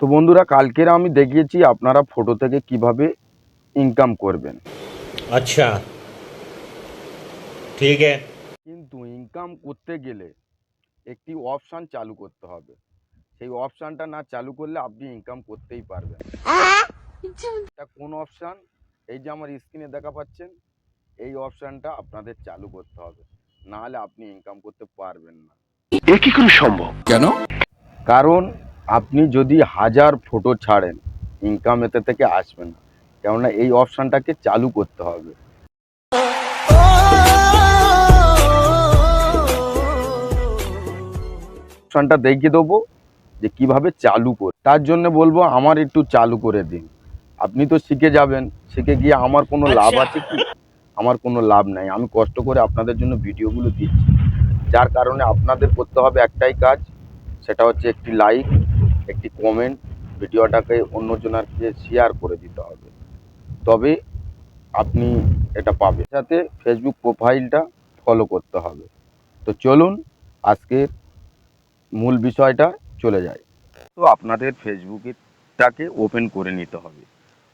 তো বন্ধুরা কালকের আমি দেখিয়েছি আপনারা ফটো থেকে কীভাবে ইনকাম করবেন। আচ্ছা। ঠিক আছে। কিন্তু ইনকাম করতে গেলে একটি অপশান চালু করতে হবে। সেই অপশানটা না চালু করলে আপনি ইনকাম করতেই পারবেন এটা কোন অপশান এই যে আমার স্ক্রিনে দেখা পাচ্ছেন এই অপশানটা আপনাদের চালু করতে হবে। নাহলে আপনি ইনকাম করতে পারবেন না। এ কি করে সম্ভব? কেন? কারণ আপনি যদি হাজার ফটো ছাড়েন ইনকাম এতে থেকে আসবে না। কেননা এই অপশানটাকে চালু করতে হবে। অপশানটা দেখিয়ে দেবো যে কীভাবে চালু করে। তার জন্য বলব আমার একটু চালু করে দিন। আপনি তো শিখে যাবেন। শিখে গিয়ে আমার কোনো লাভ আছে কি? আমার কোনো লাভ নাই। আমি কষ্ট করে আপনাদের জন্য ভিডিওগুলো দিচ্ছি। যার কারণে আপনাদের করতে হবে একটাই কাজ সেটা হচ্ছে একটি লাইক একটি কমেন্ট ভিডিওটাকে অন্যজনকে শেয়ার করে দিতে হবে। তবে আপনি এটা পাবেন। সাথে ফেসবুক প্রোফাইলটা ফলো করতে হবে। তো চলুন আজকের মূল বিষয়টা চলে যায়। তো আপনাদের ফেসবুকেরটাকে ওপেন করে নিতে হবে।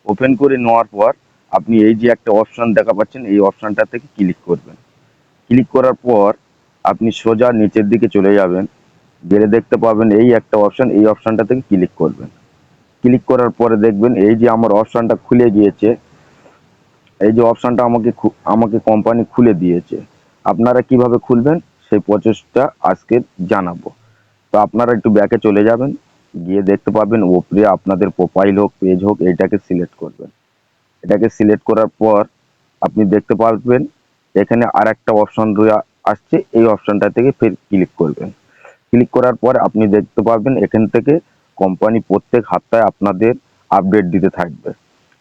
ওপেন করে নেওয়ার পর আপনি এই যে একটা অপশান দেখা পাচ্ছেন, এই অপশানটা থেকে ক্লিক করবেন। ক্লিক করার পর আপনি সোজা নিচের দিকে চলে যাবেন। গেলে দেখতে পাবেন এই একটা অপশান এই অপশানটা থেকে ক্লিক করবেন। ক্লিক করার পরে দেখবেন এই যে আমার অপশানটা খুলে গিয়েছে, এই যে অপশানটা আমাকে আমাকে কোম্পানি খুলে দিয়েছে। আপনারা কীভাবে খুলবেন? সেই প্রচেষ্টা আজকে জানাব। তো আপনারা একটু ব্যাকে চলে যাবেন, গিয়ে দেখতে পাবেন ওপরে আপনাদের প্রোফাইল হোক পেজ হোক এটাকে সিলেক্ট করবেন। এটাকে সিলেক্ট করার পর আপনি দেখতে পাবেন, এখানে আর একটা অপশন আসছে, এই অপশনটা থেকে ফের ক্লিক করবেন। ক্লিক করার পর আপনি দেখতে পাবেন এখান থেকে কোম্পানি প্রত্যেক সপ্তাহে আপনাদের আপডেট দিতে থাকবে।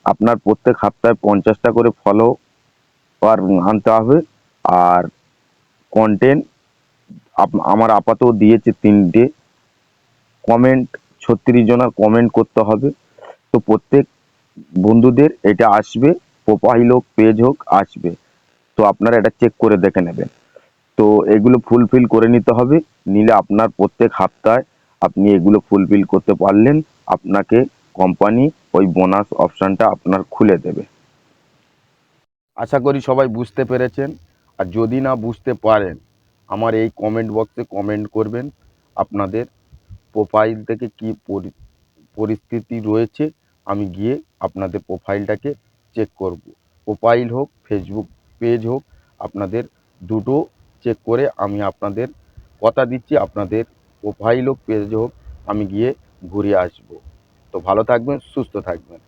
আপনার প্রত্যেক সপ্তাহে পঞ্চাশটা করে ফলো আর আনতে হবে আর কন্টেন্ট আমার আপাতত দিয়েছে তিনটে। কমেন্ট ছত্রিশ জনের কমেন্ট করতে হবে। তো প্রত্যেক বন্ধুদের এটা আসবে প্রোফাইল হোক পেজ হোক, আসবে। তো আপনারা এটা চেক করে দেখে নেবেন। তো এগুলো ফুলফিল করে নিতে হবে। নিলে আপনার প্রত্যেক সপ্তাহে আপনি এগুলো ফুলফিল করতে পারলেন, আপনাকে কোম্পানি ওই বোনাস অপশানটা আপনার খুলে দেবে। আশা করি সবাই বুঝতে পেরেছেন। আর যদি না বুঝতে পারেন, আমার এই কমেন্ট বক্সে কমেন্ট করবেন আপনাদের প্রোফাইল থেকে কি পরিস্থিতি রয়েছে, আমি গিয়ে আপনাদের প্রোফাইলটাকে চেক করব। প্রোফাইল হোক ফেসবুক পেজ হোক, আপনাদের দুটো চেক করে আমি আপনাদের কথা দিচ্ছি, আপনাদের প্রোফাইল হোক পেজ হোক, আমি গিয়ে ঘুরে আসব। তো ভালো থাকবেন, সুস্থ থাকবেন।